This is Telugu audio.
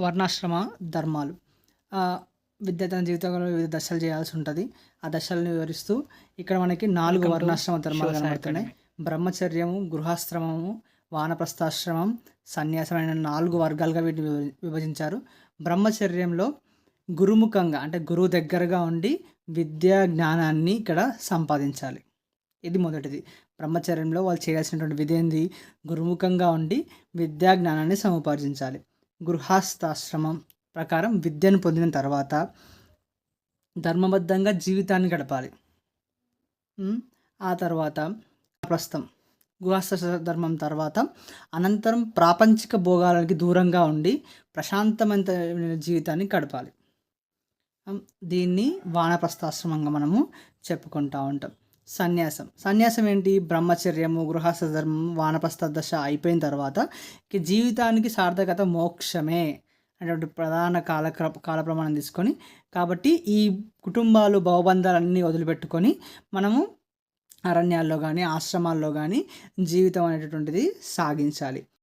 వర్ణాశ్రమ ధర్మాలు. విద్య తన జీవితంలో వివిధ దశలు చేయాల్సి ఉంటుంది. ఆ దశలను వివరిస్తూ ఇక్కడ మనకి నాలుగు వర్ణాశ్రమ ధర్మాలు కనబడుతున్నాయి. బ్రహ్మచర్యము గృహాశ్రమము వానప్రస్థాశ్రమం సన్యాసం అనే నాలుగు వర్గాలుగా వీటిని విభ- విభజించారు. బ్రహ్మచర్యంలో గురుముఖంగా అంటే గురువు దగ్గరగా ఉండి విద్యా జ్ఞానాన్ని ఇక్కడ సంపాదించాలి. ఇది మొదటిది. బ్రహ్మచర్యంలో వాళ్ళు చేయాల్సినటువంటి విధి ఏంది? గురుముఖంగా ఉండి విద్యా జ్ఞానాన్ని సముపార్జించాలి. గృహస్థాశ్రమం ప్రకారం విద్యను పొందిన తర్వాత ధర్మబద్ధంగా జీవితాన్ని గడపాలి. ఆ తర్వాత ప్రస్తుతం గృహస్థ ధర్మం తర్వాత అనంతరం ప్రాపంచిక భోగాలకి దూరంగా ఉండి ప్రశాంతమైన జీవితాన్ని గడపాలి. దీన్ని వానప్రస్థాశ్రమంగా మనము చెప్పుకుంటూ ఉంటాం. సన్యాసం. సన్యాసం ఏంటి? బ్రహ్మచర్యము గృహస్థ ధర్మం వానప్రస్థ దశ అయిపోయిన తర్వాత ఇక జీవితానికి సార్థకత మోక్షమే అనేటువంటి ప్రధాన కాల కాల ప్రమాణం తీసుకొని కాబట్టి ఈ కుటుంబాలు భవబంధాలన్నీ వదిలిపెట్టుకొని మనము అరణ్యాల్లో కానీ ఆశ్రమాల్లో కానీ జీవితం అనేటటువంటిది సాగించాలి.